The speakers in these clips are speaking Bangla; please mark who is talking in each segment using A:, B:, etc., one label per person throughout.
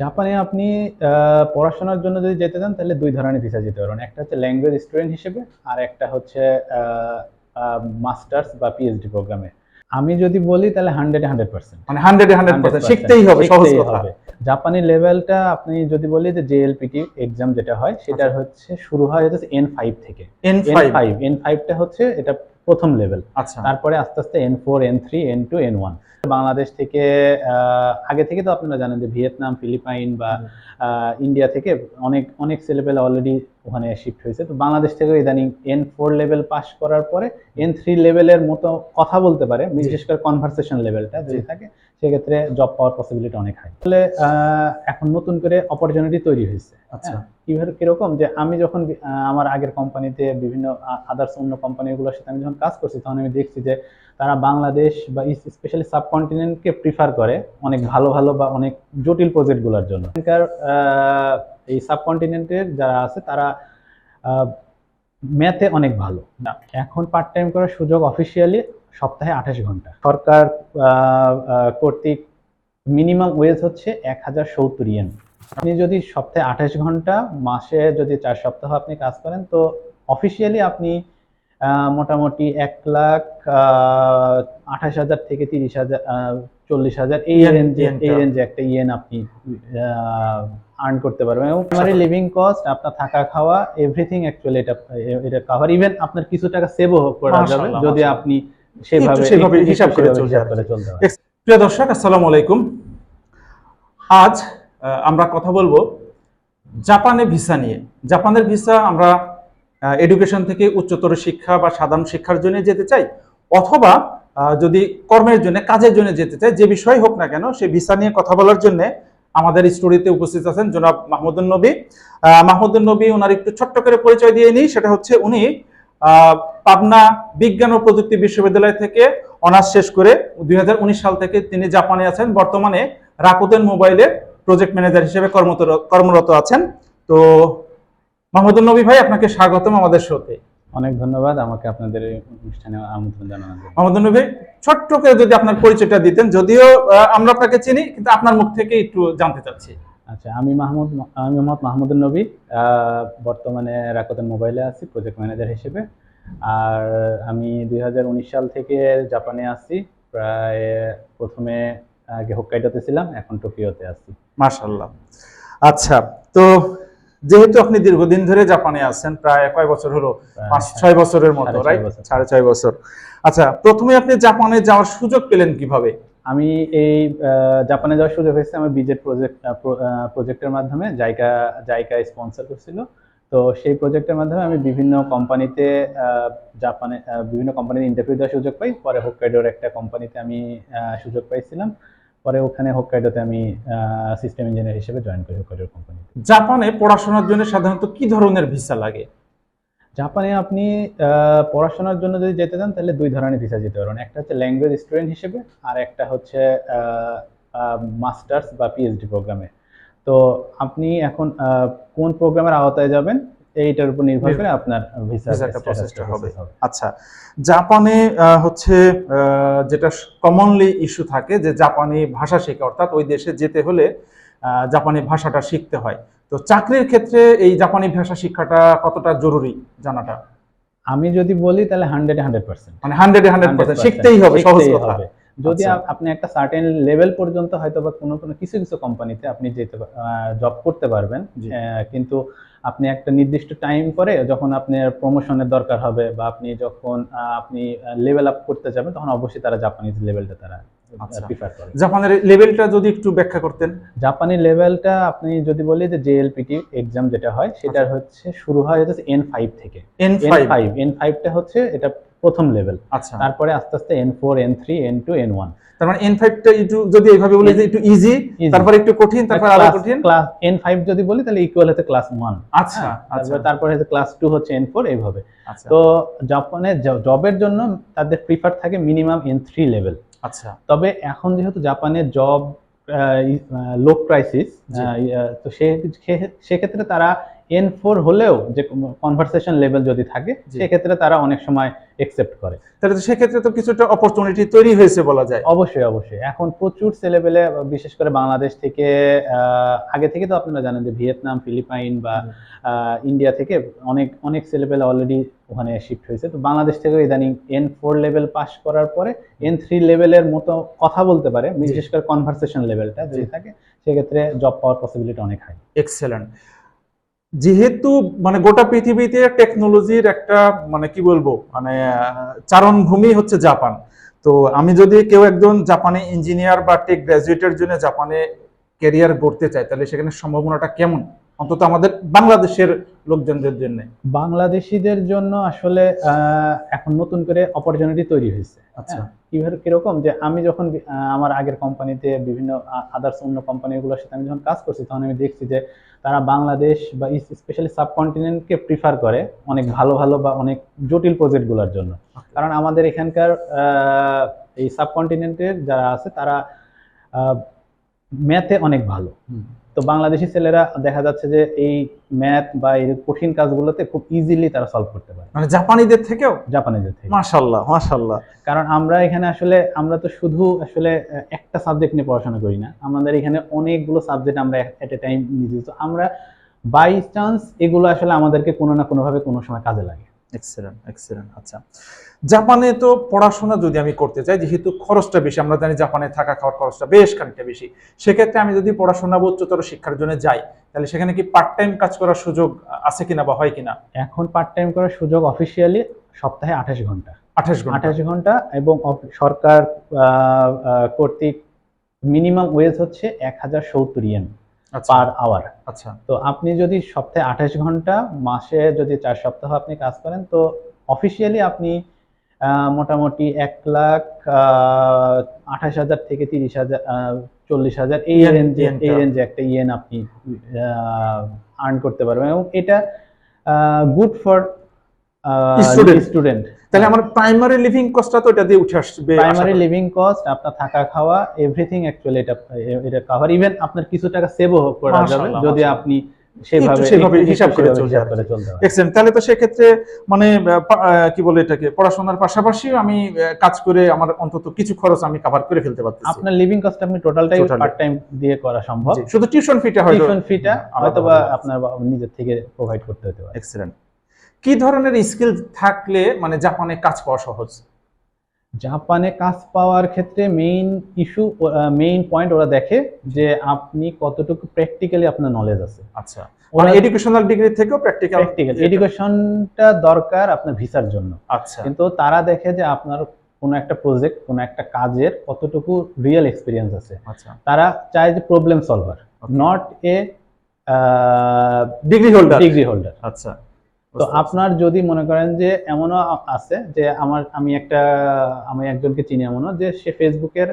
A: জাপানে আপনি পড়াশোনার জন্য যদি যেতে চান তাহলে দুই ধরনের ভিসা যেতে পারবেন একটা হচ্ছে ল্যাঙ্গুয়েজ স্টুডেন্ট হিসেবে আর একটা হচ্ছে মাস্টার্স বা পিএইচডি প্রোগ্রামে আমি যদি বলি তাহলে হান্ড্রেড হান্ড্রেড পার্সেন্ট
B: মানে হান্ড্রেড হান্ড্রেড পার্সেন্ট শিখতেই হবে সহজ কথা।
A: জাপানি লেভেলটা আপনি যদি বলি যে জেএলপিটি এক্সাম যেটা হয় সেটার হচ্ছে শুরু হয় হচ্ছে এন ফাইভ থেকে।
B: এন ফাইভ
A: এন ফাইভটা হচ্ছে এটা প্রথম লেভেল
B: আচ্ছা।
A: তারপরে আস্তে আস্তে N four N three N two N one Bangladesh থেকে আগে থেকে তো আপনারা জানেন যে ভিয়েতনাম ফিলিপাইন বা ইন্ডিয়া থেকে অনেক অনেক ছেলেপেলে অলরেডি ওখানে শিফট হয়েছে। তো বাংলাদেশ থেকে ইদানিং এন ফোর লেভেল পাস করার পরে এন থ্রি লেভেলের মতো কথা বলতে পারে বিশেষ করে কনভারসেশন লেভেলটা যদি থাকে সেক্ষেত্রে জব পাওয়ার পসিবিলিটি অনেক হাই তাহলে এখন নতুন করে অপরচুনিটি তৈরি হয়েছে।
B: আচ্ছা।
A: হ্যাঁ, কীভাবে কীরকম? যে আমি যখন আমার আগের কোম্পানিতে বিভিন্ন আদার্স অন্য কোম্পানিগুলোর সাথে আমি যখন কাজ করছি তখন আমি দেখছি যে তারা বাংলাদেশ বা স্পেশালি সাবকন্টিনেন্টকে প্রিফার করে অনেক ভালো ভালো বা অনেক জটিল প্রজেক্টগুলোর জন্য। এখানকার এই সাবকন্টিনেন্টের যারা আছে তারা ম্যাথে অনেক ভালো। এখন পার্ট টাইম করার সুযোগ অফিসিয়ালি সপ্তাহে আঠাশ ঘণ্টা। সরকার কর্তৃক মিনিমাম ওয়েজ হচ্ছে এক হাজার সত্তর ইয়েন আপনি যদি সপ্তাহে আঠাশ ঘণ্টা মাসে যদি চার সপ্তাহ আপনি কাজ করেন তো অফিসিয়ালি আপনি মোটামুটি এক লাখ আঠাশ হাজার থেকে তিরিশ হাজার চল্লিশ হাজার এই রেঞ্জে। এই রেঞ্জে একটা ইয়েন আপনি আর্ন করতে পারবেন। এবং প্রাইমারি লিভিং কস্ট আপনার থাকা খাওয়া এভরিথিং অ্যাকচুয়ালি এটা এটা কভার ইভেন আপনার কিছু টাকা সেভও করা যাবে যদি আপনি সেভাবে
B: সেভাবে হিসাব করে চলতে পারেন। প্রিয় দর্শক আসসালামু আলাইকুম। আজ আমরা কথা বলব জাপানে ভিসা নিয়ে। জাপানের ভিসা আমরা এডুকেশন থেকে উচ্চতর শিক্ষা বা সাধারণ শিক্ষার জন্য যেতে চাই অথবা যদি কর্মের জন্য কাজের জন্য যেতে চাই যে বিষয় হোক না কেন সেই ভিসা নিয়ে কথা বলার জন্য আমাদের স্টুডিওতে উপস্থিত আছেন জনাব মাহমুদুল নবী। মাহমুদুল নবী ওনার একটু ছোট্ট করে পরিচয় দিয়ে নিই, সেটা হচ্ছে উনি পাবনা বিজ্ঞান ও প্রযুক্তি বিশ্ববিদ্যালয় থেকে অনার্স শেষ করে দুই হাজার উনিশ সাল থেকে তিনি জাপানে আছেন, বর্তমানে রাকুতেন মোবাইলে প্রজেক্ট ম্যানেজার হিসেবে কর্মরত আছেন। তো মাহমুদুল নবী ভাই, আপনাকে স্বাগতম আমাদের শোতে।
A: অনেক ধন্যবাদ আমাকে আপনাদের অনুষ্ঠানে আমন্ত্রণ জানানোর জন্য।
B: নবী ভাই ছোট্ট করে যদি আপনার পরিচয়টা দিতেন যদিও আমরা আপনাকে চিনি কিন্তু আপনার মুখ থেকে একটু জানতে চাচ্ছি।
A: আচ্ছা আমি মাহমুদ আমি মোহাম্মদ মাহমুদুল নবী বর্তমানে রাকতেন মোবাইলে আছি প্রজেক্ট ম্যানেজার হিসেবে। আর আমি দুই হাজার উনিশ সাল থেকে জাপানে আছি প্রায় প্রথমে আগে হোক্কাইডোতে ছিলাম এখন টোকিওতে আছি।
B: মাশাল্লাহ আচ্ছা তো যেহেতু আপনি দীর্ঘদিন ধরে জাপানে আছেন প্রায় কয় বছর হলো? পাঁচ ছয় বছরের মতো রাইট। সাড়ে ছয় বছর। আচ্ছা প্রথমে আপনি জাপানে যাওয়ার সুযোগ পেলেন কীভাবে?
A: আমি এই জাপানে যাওয়ার সুযোগ হয়েছে আমার বিজেট প্রজেক্ট প্রজেক্টের মাধ্যমে জায়গা জায়গা স্পন্সর করছিল। তো সেই প্রজেক্টের মাধ্যমে আমি বিভিন্ন কোম্পানিতে জাপানে বিভিন্ন কোম্পানিতে ইন্টারভিউ দেওয়ার সুযোগ পাই। পরে হোক্কাইডোর একটা কোম্পানিতে আমি সুযোগ পাইছিলাম। পরে ওখানে হোক্কাইডোতে আমি সিস্টেম ইঞ্জিনিয়ার হিসেবে জয়েন করি হোক্কাইডোর কোম্পানিতে
B: জাপানে পড়াশোনার জন্য সাধারণত কি ধরনের ভিসা লাগে?
A: জাপানে আপনি পড়াশোনার জন্য যদি যেতে চান তাহলে দুই ধরনের ভিসা যেতে পারবেন একটা হচ্ছে ল্যাঙ্গুয়েজ স্টুডেন্ট হিসেবে আর একটা হচ্ছে মাস্টার্স বা পিএইচডি প্রোগ্রামে তো আপনি এখন কোন প্রোগ্রামের আওতায় যাবেন? এইটার উপর নির্ভর করে আপনার
B: ভিসাটা প্রসেসটা হবে। আচ্ছা জাপানে হচ্ছে যেটা কমনলি ইস্যু থাকে যে জাপানি ভাষা শেখা অর্থাৎ ওই দেশে যেতে হলে আহ, জাপানি ভাষাটা শিখতে হয়। তো চাকরির ক্ষেত্রে এই জাপানি ভাষা শিক্ষাটা কতটা জরুরি জানাটা?
A: আমি যদি বলি তাহলে হান্ড্রেড হান্ড্রেড পার্সেন্ট
B: মানে হান্ড্রেড হান্ড্রেড পার্সেন্ট শিখতেই হবে সহজ কথা।
A: যদি
B: আচ্ছা।
A: আপনি একটা সার্টেন লেভেল পর্যন্ত হয়তো বা কোনো কোনো কিছু কিছু কোম্পানিতে আপনি যেতে জব করতে পারবেন কিন্তু আপনি একটা নির্দিষ্ট টাইম পরে যখন আপনার প্রমোশনের দরকার হবে বা আপনি যখন আপনি লেভেল আপ করতে যাবেন তখন অবশ্যই তারা জাপানিজ লেভেলটা তারা
B: আচ্ছা। জাপানের লেভেলটা যদি একটু ব্যাখ্যা করতেন
A: জাপানি লেভেলটা আপনি যদি বলি যে জেএলপিটি এক্সাম যেটা হয় সেটা
B: আচ্ছা।
A: হচ্ছে শুরু হয় হচ্ছে এন ফাইভ থেকে
B: এন ফাইভ
A: এন ফাইভটা হচ্ছে এটা প্রথম লেভেল
B: আচ্ছা।
A: তারপরে আস্তে আস্তে N four N three N two N one
B: তার মানে এন ফাইভটা একটু যদি এইভাবে বলি যে একটু ইজি তারপর একটু কঠিন তারপর আরও কঠিন?
A: ক্লাস এন ফাইভ যদি বলি তাহলে ইকুয়াল হচ্ছে ক্লাস ওয়ান
B: আচ্ছা আচ্ছা।
A: তারপরে হচ্ছে ক্লাস টু হচ্ছে এন ফোর এইভাবে।
B: আচ্ছা।
A: তো জাপানে জবের জন্য তাদের প্রিফার থাকে মিনিমাম এন থ্রি লেভেল
B: আচ্ছা।
A: তবে এখন যেহেতু জাপানের জব লো ক্রাইসিস তো সেক্ষেত্রে তারা এন ফোর হলেও যে কনভারসেশন লেভেল যদি থাকে সেক্ষেত্রে তারা অনেক সময় একসেপ্ট করে।
B: তাহলে তো সেক্ষেত্রে তো কিছুটা অপরচুনিটি তৈরি হয়েছে বলা যায়।
A: অবশ্যই অবশ্যই। এখন প্রচুর ছেলেপেলে বিশেষ করে বাংলাদেশ থেকে আগে থেকে তো আপনারা জানেন যে ভিয়েতনাম ফিলিপাইন বা ইন্ডিয়া থেকে অনেক অনেক ছেলেপেলে অলরেডি ওখানে শিফট হয়েছে। তো বাংলাদেশ থেকে ইদানিং এন ফোর লেভেল পাস করার পরে এন থ্রি লেভেলের মতো কথা বলতে পারে বিশেষ করে কনভারসেশন লেভেলটা যদি থাকে সেক্ষেত্রে জব পাওয়ার পসিবিলিটি অনেক হাই
B: এক্সেলেন্ট যেহেতু মানে গোটা পৃথিবীতে টেকনোলজির একটা মানে কি বলব মানে চারণভূমি হচ্ছে জাপান। তো আমি যদি কেউ একজন জাপানে ইঞ্জিনিয়ার বা টেক গ্রাজুয়েটের জন্য জাপানে ক্যারিয়ার গড়তে চায় তাহলে সেখানে সম্ভাবনাটা কেমন? অন্তত আমাদের বাংলাদেশের লোকজনদের জন্য।
A: বাংলাদেশিদের জন্য আসলে আহ, এখন নতুন করে অপরচুনিটি তৈরি হয়েছে।
B: আচ্ছা।
A: হ্যাঁ, কীভাবে কীরকম? যে আমি যখন আমার আগের কোম্পানিতে বিভিন্ন আদার্স অন্য কোম্পানিগুলোর সাথে আমি যখন কাজ করছি তখন আমি দেখছি যে তারা বাংলাদেশ বা স্পেশালি সাবকন্টিনেন্টকে প্রিফার করে অনেক ভালো ভালো বা অনেক জটিল প্রজেক্টগুলোর জন্য। কারণ আমাদের এখানকার এই সাবকন্টিনেন্টের যারা আছে তারা ম্যাথে অনেক ভালো। তো বাংলাদেশি ছেলেরা দেখা যাচ্ছে যে এই ম্যাথ বা এই কঠিন কাজগুলোতে খুব ইজিলি তারা সলভ করতে পারে।
B: মানে জাপানিদের থেকেও?
A: জাপানিদের থেকে
B: মাশাল্লাহ মাশাল্লাহ।
A: কারণ আমরা এখানে আসলে আমরা তো শুধু আসলে একটা সাবজেক্ট নিয়ে পড়াশোনা করি না। আমাদের এখানে অনেকগুলো সাবজেক্ট আমরা এট এ টাইম নিয়েছি। তো আমরা বাই চান্স এগুলো আসলে আমাদেরকে কোনো না কোনোভাবে কোনো সময় কাজে লাগে।
B: এক্সেলেন্ট এক্সেলেন্ট আচ্ছা। জাপানে তো পড়াশোনা যদি আমি করতে চাই যেহেতু খরচটা বেশি আমরা জানি জাপানে থাকা খাওয়ার খরচটা বেশ খানিকটা বেশি। সেক্ষেত্রে আমি যদি পড়াশোনা বা উচ্চতর শিক্ষার জন্য যাই তাহলে সেখানে কি পার্ট টাইম কাজ করার সুযোগ আছে কিনা বা হয় কিনা?
A: এখন পার্ট টাইম করার সুযোগ অফিসিয়ালি সপ্তাহে আঠাশ ঘণ্টা।
B: আঠাশ ঘণ্টা।
A: আঠাশ ঘণ্টা এবং সরকার কর্তৃক মিনিমাম ওয়েজ হচ্ছে এক হাজার সত্তর ইয়েন পার আওয়ার
B: আচ্ছা।
A: তো আপনি যদি সপ্তাহে আঠাশ ঘণ্টা মাসে যদি চার সপ্তাহ আপনি কাজ করেন তো অফিসিয়ালি আপনি মোটামুটি এক লাখ আঠাশ হাজার থেকে তিরিশ হাজার চল্লিশ হাজার এই রেঞ্জে এই রেঞ্জে একটা ইয়েন আপনি আর্ন করতে পারবেন। এবং এটা গুড ফর. স্টুডেন্ট
B: তাহলে আমার প্রাইমারি লিভিং কস্টটা তো এটা দিয়ে উঠে আসবে
A: প্রাইমারি লিভিং কস্ট আপনার থাকা খাওয়া এভরিথিং অ্যাকচুয়ালি এটা এটা কভার ইভেন আপনার কিছু টাকা সেভও করা যাবে যদি আপনি সেভাবে
B: হিসাব করে চলতে. তাহলে তো সেক্ষেত্রে মানে কি বলে এটাকে পড়াশোনার পাশাপাশি আমি কাজ করে আমার অন্তত কিছু খরচ আমি কভার করে ফেলতে পারতেছি।
A: আপনার লিভিং কস্ট আপনি টোটালটাই. পার্ট টাইম দিয়ে করা সম্ভব।
B: শুধু টিউশন ফিটা হয়তো
A: টিউশন ফিটা
B: আলাদা
A: হয়তো আপনার নিজের থেকে প্রোভাইড করতে হতে পারে।
B: এক্সেলেন্ট কি ধরনের স্কিল থাকলে মানে জাপানে কাজ পাওয়া সহজ?
A: জাপানে কাজ পাওয়ার ক্ষেত্রে মেইন ইস্যু মেইন পয়েন্ট ওরা দেখে যে আপনি কতটুকু প্র্যাকটিক্যালি আপনার নলেজ আছে।
B: আচ্ছা। মানে এডুকেশনাল ডিগ্রি থেকেও প্র্যাকটিক্যাল
A: প্র্যাকটিক্যাল এডুকেশনটা দরকার আপনার ভিসার জন্য।
B: আচ্ছা।
A: কিন্তু তারা দেখে যে আপনার কোনো একটা প্রজেক্ট কোনো একটা কাজের কতটুকু রিয়েল এক্সপিরিয়েন্স আছে।
B: আচ্ছা।
A: তারা চায় যে problem solver not a
B: degree holder
A: degree holder
B: আচ্ছা।
A: তো আপনার যদি মনে করেন যে এমনও আছে যে আমার আমি একটা আমি একজনকে চিনি এমনও যে সে ফেসবুকের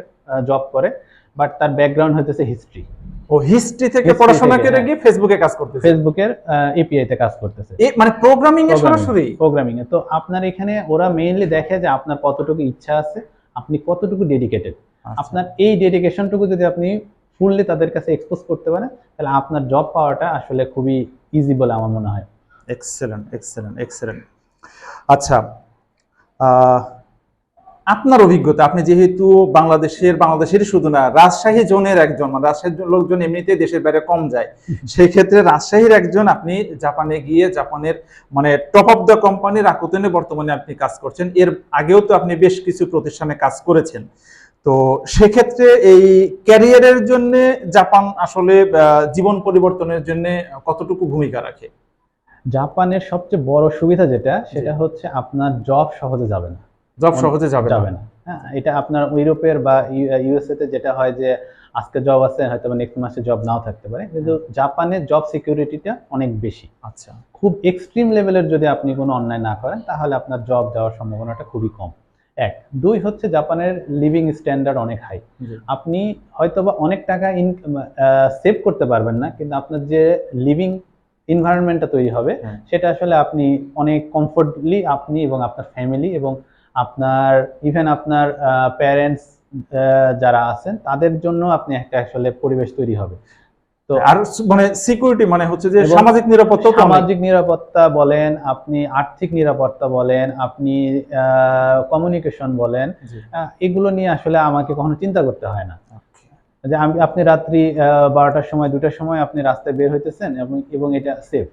A: জব করে বাট তার ব্যাকগ্রাউন্ড হচ্ছে হিস্ট্রি
B: ও হিস্ট্রি থেকে পড়াশোনা করে
A: হ্যাঁ।
B: গিয়ে ফেসবুকে কাজ করতেছে?
A: ফেসবুকের এপিআই তে কাজ করতেছে।
B: মানে প্রোগ্রামিং এ সরাসরি?
A: প্রোগ্রামিং এ তো আপনার এখানে ওরা মেইনলি দেখে যে আপনার কতটুকু ইচ্ছা আছে আপনি কতটুকু ডেডিকেটেড
B: আচ্ছা।
A: আপনার এই ডেডিকেশনটুকু যদি আপনি ফুললি তাদের কাছে এক্সপোজ করতে পারেন তাহলে আপনার জব পাওয়াটা আসলে খুবই ইজি বলে আমার মনে হয়।
B: এক্সেলেন্ট এক্সেলেন্ট এক্সেলেন্ট আচ্ছা আপনার অভিজ্ঞতা আপনি যেহেতু বাংলাদেশের বাংলাদেশেরই শুধু না রাজশাহী জোনের একজন মানে রাজশাহীর লোকজন এমনিতেই দেশের বাইরে কম যায়। সেই ক্ষেত্রে রাজশাহীর একজন আপনি জাপানে গিয়ে জাপানের মানে টপ অফ দ্য কোম্পানি রাকুতেনে বর্তমানে আপনি কাজ করছেন। এর আগেও তো আপনি বেশ কিছু প্রতিষ্ঠানে কাজ করেছেন। তো সেক্ষেত্রে এই ক্যারিয়ারের জন্য জাপান আসলে জীবন পরিবর্তনের জন্য কতটুকু ভূমিকা রাখে?
A: জাপানের সবচেয়ে বড় সুবিধা যেটা সেটা হচ্ছে আপনার জব সহজে যাবে না।
B: জব সহজে যাবে
A: যাবে না। হ্যাঁ এটা আপনার ইউরোপের বা ইউএসএ তে যেটা হয় যে আজকে জব আছে হয়তো নেক্সট মাসে জব নাও থাকতে পারে। কিন্তু জাপানে জব সিকিউরিটিটা অনেক বেশি।
B: আচ্ছা।
A: খুব এক্সট্রিম লেভেলের যদি আপনি কোনো অন্যায় না করেন তাহলে আপনার জব যাওয়ার সম্ভাবনাটা খুবই কম। এক। দুই হচ্ছে জাপানের লিভিং স্ট্যান্ডার্ড অনেক হাই আপনি হয়তোবা অনেক টাকা ইন সেভ করতে পারবেন না কিন্তু আপনার যে লিভিং এনভায়রনমেন্টটা তৈরি হবে।
B: হ্যাঁ।
A: সেটা আসলে আপনি অনেক কমফোর্টলি আপনি এবং আপনার ফ্যামিলি এবং আপনার ইভেন আপনার প্যারেন্টস যারা আছেন তাদের জন্য আপনি একটা আসলে পরিবেশ তৈরি হবে। তো
B: আর মানে সিকিউরিটি মানে হচ্ছে যে সামাজিক নিরাপত্তা
A: সামাজিক নিরাপত্তা বলেন আপনি আর্থিক নিরাপত্তা বলেন আপনি কমিউনিকেশন বলেন এগুলো নিয়ে আসলে আমাকে কখনো চিন্তা করতে হয় না।
B: okay.
A: যে আপনি রাত্রি বারোটার সময় দুটার সময় আপনি রাস্তায় বের হইতেছেন এবং এবং এটা সেফ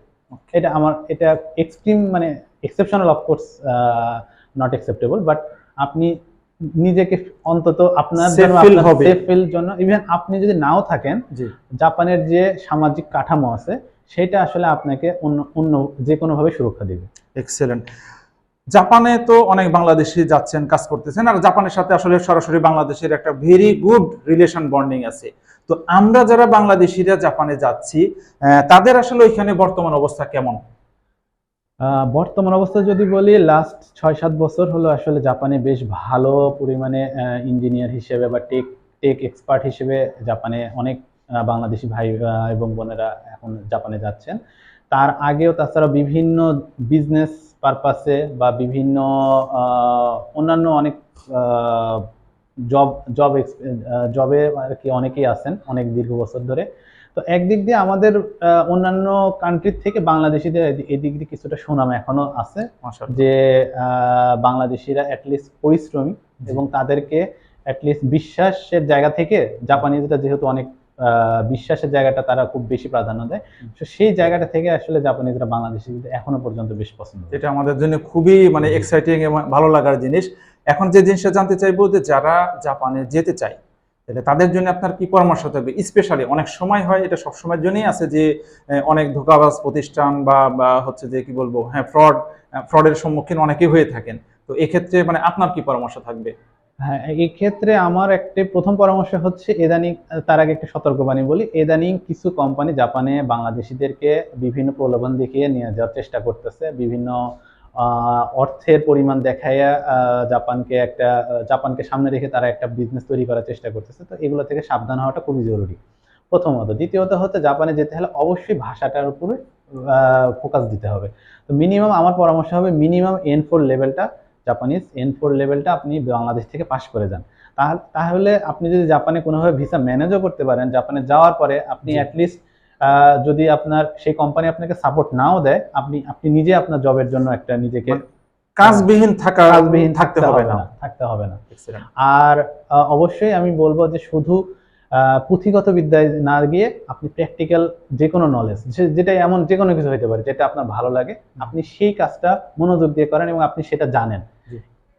A: এটা আমার এটা এক্সট্রিম মানে exceptional of course not acceptable but আপনি নিজেকে অন্তত আপনার জন্য। সেফ ফিল জন্য ইভেন আপনি যদি নাও থাকেন জাপানের যে সামাজিক কাঠামো আছে সেটা আসলে আপনাকে অন্য অন্য যে কোনোভাবে সুরক্ষা দিবে।
B: এক্সেলেন্ট জাপানে তো অনেক বাংলাদেশি যাচ্ছেন, কাজ করতেছেন, আর জাপানের সাথে আসলে সরাসরি বাংলাদেশের একটা ভেরি গুড রিলেশন বন্ডিং আছে। তো আমরা যারা বাংলাদেশিরা জাপানে যাচ্ছি তাদের আসলে ওইখানে বর্তমান অবস্থা কেমন?
A: বর্তমান অবস্থা যদি বলি লাস্ট ছয় সাত বছর হলো আসলে জাপানে বেশ ভালো পরিমাণে ইঞ্জিনিয়ার হিসেবে বা টেক টেক এক্সপার্ট হিসেবে জাপানে অনেক বাংলাদেশি ভাই এবং বোনেরা এখন জাপানে যাচ্ছেন। তার আগেও তাছাড়া বিভিন্ন বিজনেস পারপাসে বা বিভিন্ন অন্যান্য অনেক জব জব জবে আর কি অনেকেই আছেন অনেক দীর্ঘ বছর ধরে। তো একদিক দিয়ে আমাদের অন্যান্য কান্ট্রির থেকে বাংলাদেশিদের এদি- এদিক দিয়ে কিছুটা সুনাম এখনও আছে যে বাংলাদেশিরা অ্যাটলিস্ট পরিশ্রমী এবং তাদেরকে অ্যাটলিস্ট বিশ্বাসের জায়গা থেকে জাপানিজরা যেহেতু অনেক বিশ্বাসের জায়গাটা তারা খুব বেশি প্রাধান্য দেয়। তো সেই জায়গাটা থেকে আসলে জাপানিজরা বাংলাদেশিদের এখনও পর্যন্ত বেশ পছন্দ।
B: এটা আমাদের জন্য খুবই মানে এক্সাইটিং এবং ভালো লাগার জিনিস। এখন যে জিনিসটা জানতে চাইব যে যারা জাপানে যেতে চায় তাহলে তাদের জন্য আপনার কি পরামর্শ থাকবে? স্পেশালি অনেক সময় হয় এটা সব সময়ের জন্যই আছে যে অনেক ধোকাবাজ প্রতিষ্ঠান বা বা হচ্ছে যে কি বলব হ্যাঁ ফ্রড ফ্রডের সম্মুখীন অনেকেই হয়ে থাকেন। তো এক্ষেত্রে মানে আপনার কি পরামর্শ থাকবে?
A: হ্যাঁ এই ক্ষেত্রে আমার একটি প্রথম পরামর্শ হচ্ছে এদানিং তার আগে একটা সতর্কবাণী বলি এদানিং কিছু কোম্পানি জাপানে বাংলাদেশিদেরকে বিভিন্ন প্রলোভন দেখিয়ে নিয়ে যাওয়ার চেষ্টা করতেছে। বিভিন্ন অর্থের পরিমাণ দেখাইয়া জাপানকে একটা, জাপানকে সামনে রেখে তারা একটা বিজনেস তৈরি করার চেষ্টা করতেছে। তো এগুলো থেকে সাবধান হওয়াটা খুবই জরুরি। প্রথমত। দ্বিতীয়ত হচ্ছে জাপানে যেতে হলে অবশ্যই ভাষাটার উপরে ফোকাস দিতে হবে। তো মিনিমাম আমার পরামর্শ হবে মিনিমাম এন ফোর লেভেলটা জাপানিজ এন ফোর লেভেলটা আপনি বাংলাদেশ থেকে পাশ করে যান। তাহলে তাহলে আপনি যদি জাপানে কোনোভাবে ভিসা ম্যানেজও করতে পারেন জাপানে যাওয়ার পরে আপনি। অ্যাটলিস্ট যদি আপনার সেই কোম্পানি আপনাকে সাপোর্ট নাও দেয় আপনি আপনি নিজে আপনার জবের জন্য একটা নিজেকে
B: কাজবিহীন থাকা
A: কাজবিহীন
B: থাকতে হবে না।
A: থাকতে হবে না। আর অবশ্যই আমি বলব যে শুধু আহ, পুঁথিগত বিদ্যায় না গিয়ে আপনি প্র্যাকটিক্যাল যে কোনো নলেজ যেটা এমন যে কোনো কিছু হতে পারে যেটা আপনার ভালো লাগে আপনি সেই কাজটা মনোযোগ দিয়ে করেন এবং আপনি সেটা জানেন।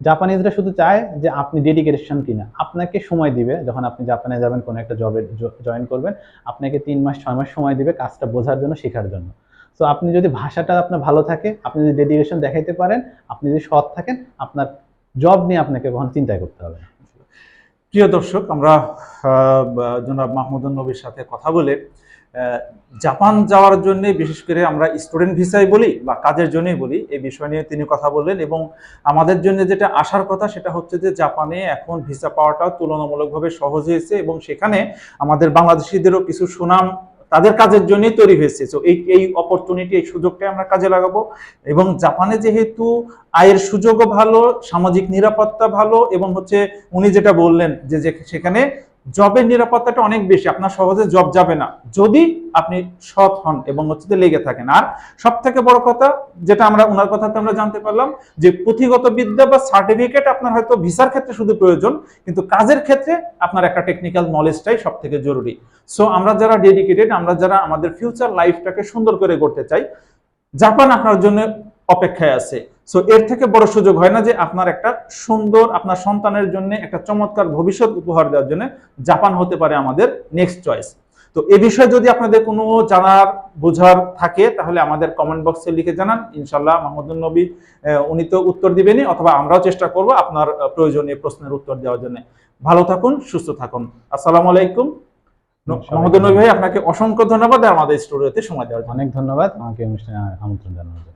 A: জাপানিজরা শুধু চায় যে আপনি ডেডিকেশন কিনা। আপনাকে সময় দিবে যখন আপনি জাপানে যাবেন, কোনো একটা জবে জয়েন করবেন, আপনাকে তিন মাস, ছয় মাস সময় দিবে কাজটা বোঝার জন্য, শেখার জন্য। তো আপনি যদি ভাষাটা আপনার ভালো থাকে, আপনি যদি ডেডিকেশন দেখাইতে পারেন, আপনি যদি সৎ থাকেন, আপনার জব নিয়ে আপনাকে কখনো চিন্তা করতে হবে
B: প্রিয় দর্শক, আমরা জনাব মাহমুদুল নবীর সাথে কথা বলে জাপান যাওয়ার জন্য, বিশেষ করে আমরা স্টুডেন্ট ভিসাই বলি বা কাজের জন্যই বলি, এই বিষয় নিয়ে তিনি কথা বললেন এবং আমাদের জন্য যেটা আসার কথা সেটা হচ্ছে যে জাপানে এখন ভিসা পাওয়াটাও তুলনামূলকভাবে সহজ হয়েছে এবং সেখানে আমাদের বাংলাদেশিদেরও কিছু সুনাম তাদের কাজের জন্যই তৈরি হয়েছে। তো এই এই অপরচুনিটি এই সুযোগটাই আমরা কাজে লাগাবো এবং জাপানে যেহেতু আয়ের সুযোগও ভালো, সামাজিক নিরাপত্তা ভালো এবং হচ্ছে উনি যেটা বললেন যে যে সেখানে জবের নিরাপত্তাটা অনেক বেশি, আপনার সহজে জব যাবে না। যদি আপনি সৎ হন এবং হচ্ছে লেগে থাকেন। আর সব থেকে বড় কথা, যেটা আমরা, ওনার কথাতে আমরা জানতে পারলাম, যে পুঁথিগত বিদ্যা বা সার্টিফিকেট আপনার হয়তো ভিসার ক্ষেত্রে শুধু প্রয়োজন, কিন্তু কাজের ক্ষেত্রে আপনার একটা টেকনিক্যাল নলেজটাই সব থেকে জরুরি। সো আমরা যারা ডেডিকেটেড আমরা যারা আমাদের ফিউচার লাইফটাকে সুন্দর করে গড়তে চাই, জাপান আপনার জন্য অপেক্ষায় আছে। সো এর থেকে বড় সুযোগ হয় না যে আপনার একটা সুন্দর আপনার সন্তানের জন্য একটা চমৎকার ভবিষ্যৎ উপহার দেওয়ার জন্য জাপান হতে পারে আমাদের নেক্সট চয়েস তো এ বিষয়ে যদি আপনাদের কোনো জানার বোঝার থাকে তাহলে আমাদের কমেন্ট বক্সে লিখে জানান। ইনশাল্লাহ মাহমুদুল নবী উনি তো উত্তর দিবেনই অথবা আমরাও চেষ্টা করব আপনার প্রয়োজনীয় প্রশ্নের উত্তর দেওয়ার জন্য। ভালো থাকুন সুস্থ থাকুন। আসসালামু আলাইকুম। মাহমুদুল নবী ভাই আপনাকে অসংখ্য ধন্যবাদ আমাদের স্টুডিওতে সময় দেওয়ার জন্য।
A: অনেক ধন্যবাদ। আমাকে অনুষ্ঠানে আমন্ত্রণ জানানোর জন্য।